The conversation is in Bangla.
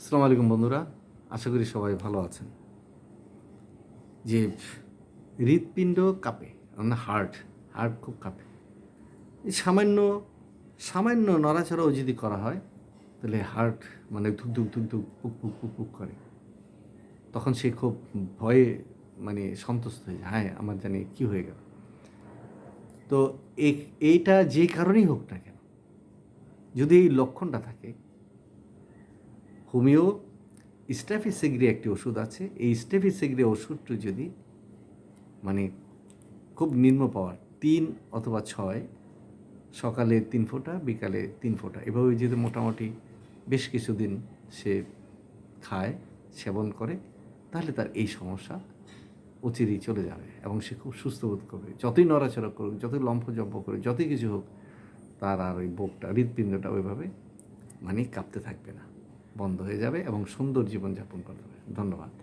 আসসালামু আলাইকুম বন্ধুরা, আশা করি সবাই ভালো আছেন। যে হৃৎপিণ্ড কাঁপে মানে হার্ট হার্ট খুব কাঁপে। এই সামান্য সামান্য নড়াচড়াও যদি করা হয়, তাহলে হার্ট মানে ধুক ধুক ধুক ধুক, পুক পুক পুক পুক করে। তখন সে খুব ভয়ে মানে সন্তুষ্ট হয়ে যায় হ্যাঁ আমার জানি কী হয়ে গেল। তো এই- এইটা যে কারণেই হোক না কেন, যদি এই লক্ষণটা থাকে হোমিও স্ট্যাফিসেগ্রি একটি ওষুধ আছে। এই স্ট্যাফিসেগ্রি ওষুধটি যদি মানে খুব নিম্ন পাওয়ার তিন অথবা ছয়, সকালে তিন ফোঁটা, বিকালে তিন ফোঁটা, এভাবে যদি মোটামুটি বেশ কিছুদিন সে খায়, সেবন করে, তাহলে তার এই সমস্যা অচিরেই চলে যাবে এবং সে খুব সুস্থ বোধ করবে। যতই নড়াচড়া করুক, যতই লম্ফজম্প করুক, যতই কিছু হোক, তার আর ওই বুকটা, হৃৎপিণ্ডটা ওইভাবে মানে কাঁপতে থাকবে না। বন্ধ হয়ে যাবে এবং সুন্দর জীবনযাপন করতে হবে। ধন্যবাদ।